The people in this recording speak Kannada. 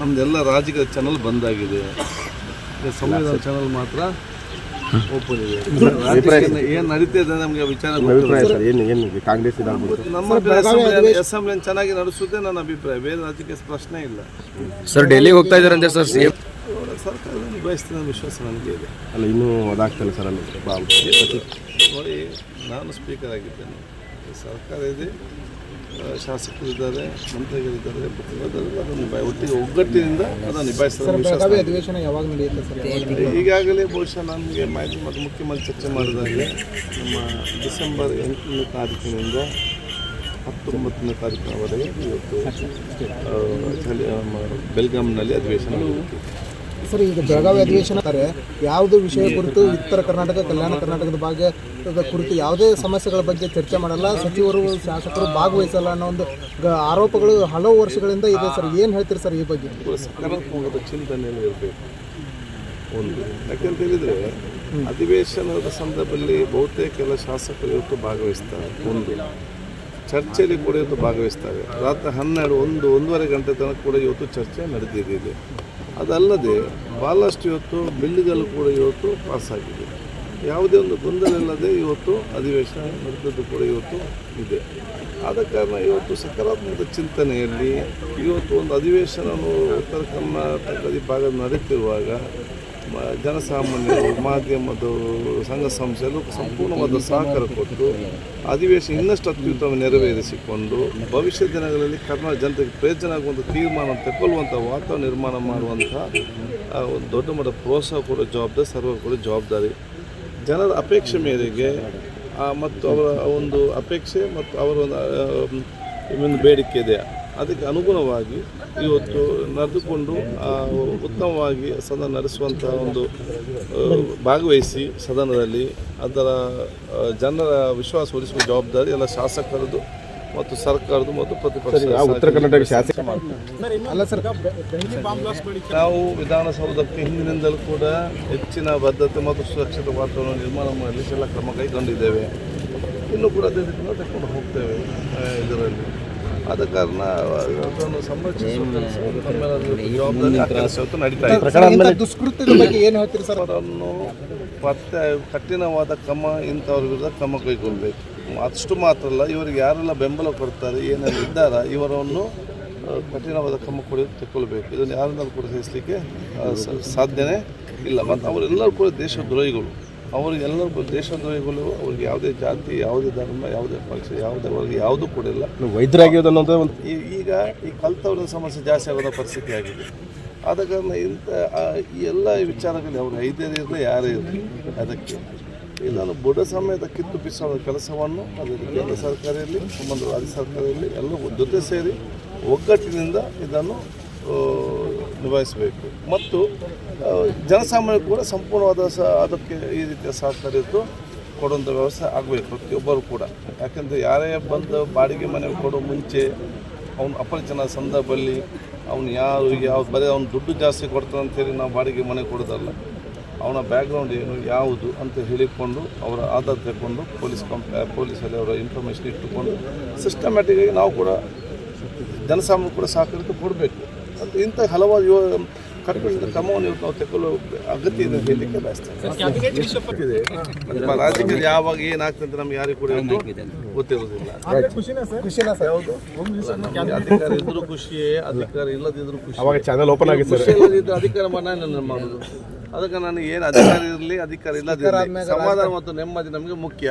ನಮ್ದೆಲ್ಲ ರಾಜಕೀಯ ಚಾನಲ್ ಬಂದ್ ಆಗಿದೆ ಸಂವಿಧಾನ ಚಾನಲ್ ಮಾತ್ರ ಓಪನ್ ಇದೆ. ಏನ್ ನಡೀತಾ ನಡೀತಿದೆ ನಮ್ಗೆ ವಿಚಾರ ಅಭಿಪ್ರಾಯ ಸರ್ ಏನು ಏನು ಕಾಂಗ್ರೆಸ್ ನಮ್ಮ ಅಸೆಂಬ್ಲಿ ಚೆನ್ನಾಗಿ ನಡೆಸುತ್ತೆ ನನ್ನ ಅಭಿಪ್ರಾಯ. ಬೇರೆ ರಾಜಕೀಯ ಪ್ರಶ್ನೆ ಇಲ್ಲ. ಸರ್ ಡೆಲ್ಲಿಗೆ ಹೋಗ್ತಾ ಇದಾರಂತೆ ಸರ್ ಸಿ ಸರ್ಕಾರದಲ್ಲಿ ನಿಭಾಯಿಸ್ತೀನಿ ವಿಶ್ವಾಸ ನನಗೆ ಇದೆ. ಅಲ್ಲ ಇನ್ನೂ ಅದಾಗ್ತಿಲ್ಲ ಸರ್ ಅಲ್ಲಿ? ನೋಡಿ ನಾನು ಸ್ಪೀಕರ್ ಆಗಿದ್ದೇನೆ. ಸರ್ಕಾರ ಇದೆ ಶಾಸಕರಿದ್ದಾರೆ ಮಂತ್ರಿಗಳಿದ್ದಾರೆ ಅದನ್ನು ಒಟ್ಟಿಗೆ ಒಗ್ಗಟ್ಟಿನಿಂದ ಅದನ್ನು ನಿಭಾಯಿಸ್ತಾರೆ ಈಗಾಗಲೇ ಬಹುಶಃ ನಮಗೆ ಮಾಹಿತಿ ಮತ್ತು ಮುಖ್ಯಮಂತ್ರಿ ಚರ್ಚೆ ಮಾಡಿದಾಗ ನಮ್ಮ ಡಿಸೆಂಬರ್ ಎಂಟನೇ ತಾರೀಕಿನಿಂದ ಹತ್ತೊಂಬತ್ತನೇ ತಾರೀಕಿನವರೆಗೆ ಇವತ್ತು ಬೆಲ್ಗಾಮ್ನಲ್ಲಿ ಬೆಲ್ಗಾಂನಲ್ಲಿ ಅಧಿವೇಶನ. ಸರ್, ಈಗ ಬೆಳಗಾವಿ ಅಧಿವೇಶನ ಯಾವುದು ವಿಷಯ ಕುರಿತು ಉತ್ತರ ಕರ್ನಾಟಕ, ಕಲ್ಯಾಣ ಕರ್ನಾಟಕದ ಭಾಗದ ಕುರಿತು ಯಾವುದೇ ಸಮಸ್ಯೆಗಳ ಬಗ್ಗೆ ಚರ್ಚೆ ಮಾಡಲ್ಲ. ಸಚಿವರು, ಶಾಸಕರು ಭಾಗವಹಿಸಲ್ಲ ಅನ್ನೋ ಒಂದು ಆರೋಪಗಳು ಹಲವು ವರ್ಷಗಳಿಂದ ಇದೆ ಸರ್. ಏನು ಹೇಳ್ತೀರಿ ಸರ್ ಈ ಬಗ್ಗೆ? ಚಿಂತನೆ ಇರಬೇಕು. ಒಂದು ಯಾಕೆಂತ ಹೇಳಿದರೆ ಅಧಿವೇಶನದ ಸಂದರ್ಭದಲ್ಲಿ ಬಹುತೇಕ ಎಲ್ಲ ಶಾಸಕರು ಇವತ್ತು ಭಾಗವಹಿಸ್ತಾರೆ. ಒಂದು, ಚರ್ಚೆಯಲ್ಲಿ ಕೂಡ ಇವತ್ತು ಭಾಗವಹಿಸ್ತಾರೆ. ರಾತ್ರಿ ಹನ್ನೆರಡು, ಒಂದು, ಒಂದೂವರೆ ಗಂಟೆ ತನಕ ಕೂಡ ಇವತ್ತು ಚರ್ಚೆ ನಡೆದಿದೆ. ಅದಲ್ಲದೆ ಭಾಳಷ್ಟು ಇವತ್ತು ಬಿಲ್ಗಳು ಕೂಡ ಇವತ್ತು ಪಾಸ್ ಆಗಿದೆ. ಯಾವುದೇ ಒಂದು ಗೊಂದಲ ಇಲ್ಲದೆ ಇವತ್ತು ಅಧಿವೇಶನ ನಡೆದದ್ದು ಕೂಡ ಇವತ್ತು ಇದೆ. ಆದ ಕಾರಣ ಇವತ್ತು ಸಕಾರಾತ್ಮಕ ಚಿಂತನೆಯಲ್ಲಿ ಇವತ್ತು ಒಂದು ಅಧಿವೇಶನ ಉತ್ತರ ಕರ್ನಾಟಕದ ಭಾಗ ನಡೀತಿರುವಾಗ ಜನಸಾಮಾನ್ಯರು ಮಾಧ್ಯಮದ ಸಂಘ ಸಂಸ್ಥೆಗಳು ಸಂಪೂರ್ಣವಾದ ಸಹಕಾರ ಕೊಟ್ಟು ಅಧಿವೇಶನ ಇನ್ನಷ್ಟು ಅತ್ಯುತ್ತಮ ನೆರವೇರಿಸಿಕೊಂಡು ಭವಿಷ್ಯ ದಿನಗಳಲ್ಲಿ ಕರ್ನಾಟಕ ಜನತೆಗೆ ಪ್ರಯೋಜನ ಆಗುವಂಥ ತೀರ್ಮಾನ ತಗೊಳ್ಳುವಂಥ ವಾತಾವರಣ ನಿರ್ಮಾಣ ಮಾಡುವಂಥ ಒಂದು ದೊಡ್ಡ ಮಟ್ಟದ ಪ್ರೋತ್ಸಾಹ ಕೂಡ ಜವಾಬ್ದಾರಿ ಸರ್ವ ಕೂಡ ಜವಾಬ್ದಾರಿ ಜನರ ಅಪೇಕ್ಷೆ ಮೇರೆಗೆ ಮತ್ತು ಅವರ ಒಂದು ಅಪೇಕ್ಷೆ ಮತ್ತು ಅವರ ಒಂದು ಬೇಡಿಕೆ ಇದೆ. ಅದಕ್ಕೆ ಅನುಗುಣವಾಗಿ ಇವತ್ತು ನಡೆದುಕೊಂಡು ಉತ್ತಮವಾಗಿ ಸದನ ನಡೆಸುವಂಥ ಒಂದು ಭಾಗವಹಿಸಿ ಸದನದಲ್ಲಿ ಅದರ ಜನರ ವಿಶ್ವಾಸ ಉಳಿಸುವ ಜವಾಬ್ದಾರಿ ಎಲ್ಲ ಶಾಸಕರದ್ದು ಮತ್ತು ಸರ್ಕಾರದ್ದು ಮತ್ತು ಪ್ರತಿಪಕ್ಷ ಉತ್ತರ ಕರ್ನಾಟಕ ಶಾಸಕ ಅಲ್ಲ ಸರ್ ನಾವು ವಿಧಾನಸೌಧಕ್ಕೆ ಹಿಂದಿನಿಂದಲೂ ಕೂಡ ಹೆಚ್ಚಿನ ಬದ್ಧತೆ ಮತ್ತು ಸುರಕ್ಷಿತ ವಾತಾವರಣ ನಿರ್ಮಾಣ ಮಾಡಲಿಕ್ಕೆ ಎಲ್ಲ ಕ್ರಮ ಕೈಗೊಂಡಿದ್ದೇವೆ. ಇನ್ನೂ ಕೂಡ ಅದೇ ರೀತಿ ತಗೊಂಡು ಹೋಗ್ತೇವೆ ಇದರಲ್ಲಿ. ಆದ ಕಾರಣ ಅದನ್ನು ಜವಾಬ್ದಾರಿ ದುಷ್ಕೃತ್ಯದ ಬಗ್ಗೆ ಏನು ಹೇಳ್ತೀರಿ ಸರ್? ಅವರನ್ನು ಪತ್ತೆ ಕಠಿಣವಾದ ಕ್ರಮ ಇಂಥವ್ರ ವಿರುದ್ಧ ಕ್ರಮ ಕೈಗೊಳ್ಬೇಕು. ಅಷ್ಟು ಮಾತ್ರ ಅಲ್ಲ ಇವರಿಗೆ ಯಾರೆಲ್ಲ ಬೆಂಬಲ ಕೊಡ್ತಾರೆ ಏನೆಲ್ಲ ಇದ್ದಾರ ಇವರನ್ನು ಕಠಿಣವಾದ ಕ್ರಮ ಕೂಡ ತಗೊಳ್ಬೇಕು ಇದನ್ನು ಯಾರನ್ನಾದ್ರೂ ಕೂಡ ಸಹಿಸಲಿಕ್ಕೆ ಸಾಧ್ಯನೇ ಇಲ್ಲ. ಮತ್ತು ಅವರೆಲ್ಲರೂ ಕೂಡ ದೇಶದ್ರೋಹಿಗಳು. ಅವರಿಗೆಲ್ಲರೂ ಕೂಡ ದೇಶದ್ರೋಹಿಗಳು ಅವ್ರಿಗೆ ಯಾವುದೇ ಜಾತಿ ಯಾವುದೇ ಧರ್ಮ ಯಾವುದೇ ಪಕ್ಷ ಯಾವುದೇ ವರ್ಗ ಯಾವುದೂ ಕೂಡ ಇಲ್ಲ. ವೈದ್ಯರಾಗಿರೋದು ಅನ್ನೋದೇ ಒಂದು ಈಗ ಈ ಕಲ್ತವ್ರ ಸಮಸ್ಯೆ ಜಾಸ್ತಿ ಆಗೋದ ಪರಿಸ್ಥಿತಿ ಆಗಿದೆ. ಆದ ಕಾರಣ ಇಂಥ ಈ ಎಲ್ಲ ವಿಚಾರಗಳು ಅವರು ಐದೇ ಇರಲಿ ಯಾರೇ ಇರಲಿ ಅದಕ್ಕೆ. ನಾನು ಬುಡ ಸಮೇತ ಕಿತ್ತು ಬಿಸಾಡುವ ಕೆಲಸವನ್ನು ಅದು ಕೇಂದ್ರ ಸರ್ಕಾರ ಇರಲಿ ಸಂಬಂಧ ರಾಜ್ಯ ಸರ್ಕಾರ ಇರಲಿ ಎಲ್ಲ ಜೊತೆ ಸೇರಿ ಒಗ್ಗಟ್ಟಿನಿಂದ ಇದನ್ನು ನಿಭಾಯಿಸಬೇಕು. ಮತ್ತು ಜನಸಾಮಾನ್ಯ ಕೂಡ ಸಂಪೂರ್ಣವಾದ ಸ, ಅದಕ್ಕೆ ಈ ರೀತಿಯ ಸಹಕಾರ ಇದ್ದು ಕೊಡುವಂಥ ವ್ಯವಸ್ಥೆ ಆಗಬೇಕು, ಪ್ರತಿಯೊಬ್ಬರು ಕೂಡ. ಯಾಕೆಂದರೆ ಯಾರೇ ಬಂದು ಬಾಡಿಗೆ ಮನೆ ಕೊಡೋ ಮುಂಚೆ ಅವನು ಅಪರಿಚನ ಸಂದರ್ಭದಲ್ಲಿ ಅವನು ಯಾರು ಯಾವ ಬರೀ ಅವ್ನು ದುಡ್ಡು ಜಾಸ್ತಿ ಕೊಡ್ತಾನೆ ಅಂತೇಳಿ ನಾವು ಬಾಡಿಗೆ ಮನೆ ಕೊಡೋದಲ್ಲ. ಅವನ ಬ್ಯಾಕ್ಗ್ರೌಂಡ್ ಏನು, ಯಾವುದು ಅಂತ ಹೇಳಿಕೊಂಡು ಅವರ ಆಧಾರ ತಗೊಂಡು ಪೊಲೀಸ್ ಕಂಪ್ ಪೊಲೀಸಲ್ಲಿ ಅವರ ಇನ್ಫಾರ್ಮೇಷನ್ ಇಟ್ಟುಕೊಂಡು ಸಿಸ್ಟಮ್ಯಾಟಿಕ್ಕಾಗಿ ನಾವು ಕೂಡ ಜನಸಾಮಾನ್ಯ ಕೂಡ ಸಹಕರಿಸಿ ಕೊಡಬೇಕು. ಇಂಥ ಹಲವಾರು ಯುವ ಕಟ್ಟುನಿಟ್ಟಿನ ಕ್ರಮವನ್ನು ಇವತ್ತು ನಾವು ತಗೊಳ್ಳೋ ಅಗತ್ಯ ಇದೆ ಅಂತ ಹೇಳಲಿಕ್ಕೆ ಬಯಸ್ತೇನೆ ಇದೆ. ನಮ್ಮ ರಾಜ್ಯದಲ್ಲಿ ಯಾವಾಗ ಏನಾಗ್ತದೆ ಅಂತ ನಮ್ಗೆ ಯಾರಿಗೂ ಕೂಡ ಗೊತ್ತಿರುವುದಿಲ್ಲ. ಗೊತ್ತಿರೋದಿಲ್ಲ ಅಧಿಕಾರ ಇದ್ರೂ ಖುಷಿಯೇ ಅಧಿಕಾರ ಇಲ್ಲದಿದ್ರೂ ಖುಷಿ. ಅವಾಗ ಚಾನಲ್ ಓಪನ್ ಆಗಿದೆ ಸರ್. ಖುಷಿ ಇಲ್ಲದಿದ್ದರೆ ಅಧಿಕಾರ ಮನ ನಾನು ಮಾಡೋದು ಅದಕ್ಕೆ ನನಗೆ ಏನು ಅಧಿಕಾರ ಇರಲಿ ಅಧಿಕಾರ ಇಲ್ಲದಿರಲಿ. ಸಮಾಧಾನ ಮತ್ತು ನೆಮ್ಮದಿ ನಮಗೆ ಮುಖ್ಯ.